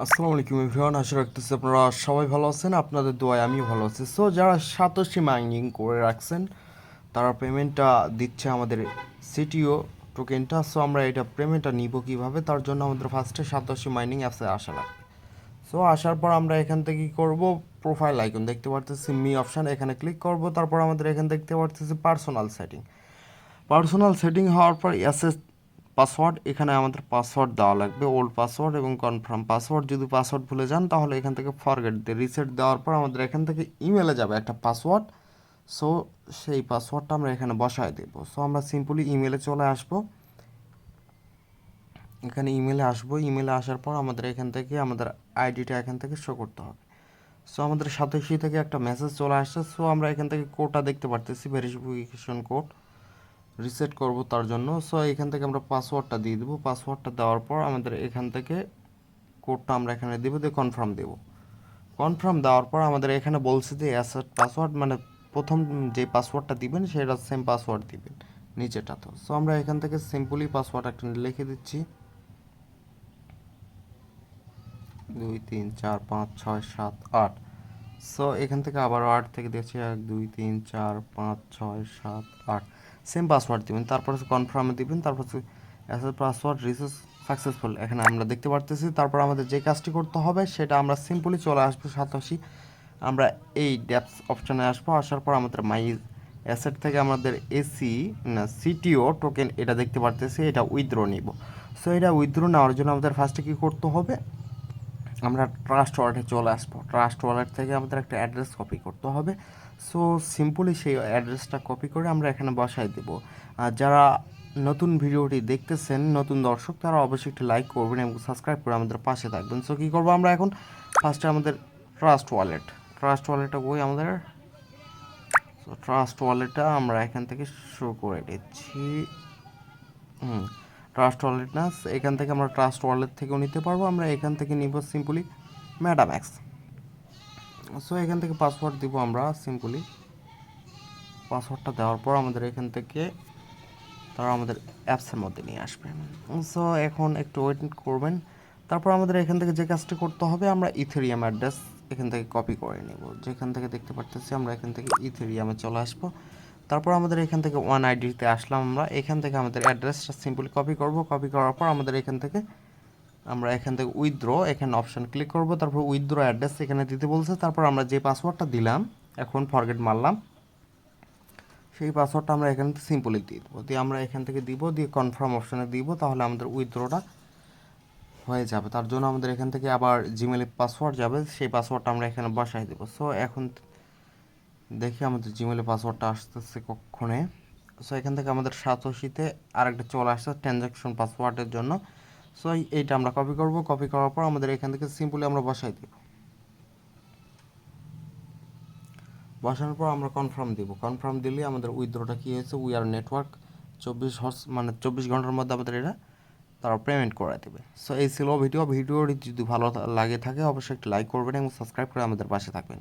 আসসালামু আলাইকুম এভরিওয়ান, আশা রাখতেছি আপনারা সবাই ভালো আছেন, আপনাদের দোয়ায় আমিও ভালো আছি। সো যারা সাতোশি মাইনিং করে রাখছেন, তারা পেমেন্টটা দিচ্ছে আমাদের সিটিও টোকেনটা। সো আমরা এটা পেমেন্টটা নিব কীভাবে, তার জন্য আমাদের ফার্স্টে সাতোশি মাইনিং অ্যাপসে আসা লাগবে। সো আসার পর আমরা এখান থেকে করব? প্রোফাইল আইকন দেখতে পারতেছি, মি অপশান, এখানে ক্লিক করব। তারপর আমাদের এখানে দেখতে পারতেছি পার্সোনাল সেটিং পার্সোনাল সেটিং হওয়ার পর এসএস পাসওয়ার্ড, এখানে আমাদের পাসওয়ার্ড দেওয়া লাগবে ওল্ড পাসওয়ার্ড এবং কনফার্ম পাসওয়ার্ড যদি পাসওয়ার্ড ভুলে যান, তাহলে এখান থেকে ফরগেট দিয়ে রিসেট দেওয়ার পর আমাদের এখান থেকে ইমেলে যাবে একটা পাসওয়ার্ড সো সেই পাসওয়ার্ডটা আমরা এখানে বসায় দেবো। সো আমরা সিম্পলি ইমেলে চলে আসব। এখানে ইমেলে আসব। ইমেলে আসার পর আমাদের এখান থেকে আমাদের আইডিটা এখান থেকে শো করতে হবে। সো আমাদের সাতাশি থেকে একটা মেসেজ চলে আসছে। সো আমরা এখান থেকে কোডটা দেখতে পারতেছি ভেরিফিকেশন কোড রিসেট করব তার জন্য। সো এখান থেকে আমরা পাসওয়ার্ডটা দিয়ে দেবো। পাসওয়ার্ডটা দেওয়ার পর আমাদের এখান থেকে কোডটা আমরা এখানে দেবো, দিয়ে কনফার্ম দেবো। কনফার্ম দেওয়ার পর আমাদের এখানে বলছে যে অ্যাসেট পাসওয়ার্ড মানে প্রথম যে পাসওয়ার্ডটা দিবেন, সেটা সেম পাসওয়ার্ড দিবেন নিচেটা তো। সো আমরা এখান থেকে সিম্পলি পাসওয়ার্ড একটা লিখে দিচ্ছি। দুই, তিন, চার, পাঁচ, ছয়, সাত, আট। সো এখান থেকে আবার আট থেকে দিয়েছি এক, দুই, তিন, চার, পাঁচ, ছয়, সাত, আট। সেম পাসওয়ার্ড দিবেন, তারপর হচ্ছে কনফার্মে দিবেন, তারপর হচ্ছে অ্যাসেস পাসওয়ার্ড রিসেস সাকসেসফুল এখানে আমরা দেখতে পারতেছি, তারপর আমাদের যে কাজটি করতে হবে, সেটা আমরা সিম্পলি চলে আসব সাতাশি। আমরা এই ড্যাপস অপশানে আসব, আসার পর আমাদের মাই অ্যাসেট থেকে আমাদের এসি না সিটিও টোকেন এটা দেখতে পারতেছি, এটা উইথড্র নিব। সো এটা উইথড্র নেওয়ার জন্য আমাদের ফার্স্টে কী করতে হবে? আমরা ট্রাস্ট ওয়ালেটে চলে আসব। ট্রাস্ট ওয়ালেট থেকে আমাদের একটা অ্যাড্রেস কপি করতে হবে। সো সিম্পলি সেই অ্যাড্রেসটা কপি করে আমরা এখানে বসাই দেব। আর যারা নতুন ভিডিওটি দেখতেছেন, নতুন দর্শক, তারা অবশ্যই একটু লাইক করবেন এবং সাবস্ক্রাইব করে আমাদের পাশে থাকবেন। সো কী করব আমরা এখন? ফার্স্টে আমাদের ট্রাস্ট ওয়ালেট ট্রাস্ট ওয়ালেটটা বই আমাদের? সো ট্রাস্ট ওয়ালেটটা আমরা এখান থেকে শুরু করে দিচ্ছি। হুম। ট্রাস্ট ওয়ালেট না এখান থেকে আমরা ট্রাস্ট ওয়ালেট থেকেও নিতে পারব। আমরা এখান থেকে নিব সিম্পলি ম্যাডাম্যাক্স সো এখান থেকে পাসওয়ার্ড দিব আমরা সিম্পলি পাসওয়ার্ডটা দেওয়ার পর আমাদের এখান থেকে তারা আমাদের অ্যাপসের মধ্যে নিয়ে আসবে। সো এখন একটু ওয়েট করবেন। তারপর আমাদের এখান থেকে যে কাজটি করতে হবে, আমরা ইথেরিয়াম অ্যাড্রেস এখান থেকে কপি করে নেব। যেখান থেকে দেখতে পারতেছি আমরা এখান থেকে ইথেরিয়ামে চলে আসব। তারপর আমাদের এখান থেকে ওয়ান আইডিতে আসলাম আমরা। এখান থেকে আমাদের অ্যাড্রেসটা সিম্পলি কপি করব। কপি করার পর আমাদের এখান থেকে আমরা এখান থেকে উইথড্র এখানে অপশান ক্লিক করব। তারপর উইথড্র অ্যাড্রেস এখানে দিতে বলছে। তারপর আমরা যে পাসওয়ার্ডটা দিলাম, এখন ফরগেট মারলাম। সেই পাসওয়ার্ডটা আমরা এখান থেকে সিম্পলি দিয়ে দেবো। দিয়ে আমরা এখান থেকে দিব, দিয়ে কনফার্ম অপশানে দিব। তাহলে আমাদের উইথড্রটা হয়ে যাবে। তার জন্য আমাদের এখান থেকে আবার জিমেলে পাসওয়ার্ড যাবে। সেই পাসওয়ার্ডটা আমরা এখানে বসাই দেবো। সো এখন দেখি আমাদের জিমেলে পাসওয়ার্ডটা আসতেছে কক্ষণে। সো এখান থেকে আমাদের সাতশিতে আরেকটা চলে আসছে ট্রানজ্যাকশন পাসওয়ার্ডের জন্য। সো এইটা আমরা কপি করব। কপি করার পর আমাদের এখান থেকে সিম্পলি আমরা বসাই দেব। বসানোর পর আমরা কনফার্ম দিব। কনফার্ম দিলে আমাদের উইথড্রটা কী হয়েছে? উই আর নেটওয়ার্ক চব্বিশ হর্স মানে চব্বিশ ঘণ্টার মধ্যে আমাদের এটা তারা পেমেন্ট করে দেবে। সো এই ছিল ভিডিও ভিডিওটি যদি ভালো লাগে থাকে, অবশ্যই একটি লাইক করবেন এবং সাবস্ক্রাইব করে আমাদের পাশে থাকবেন।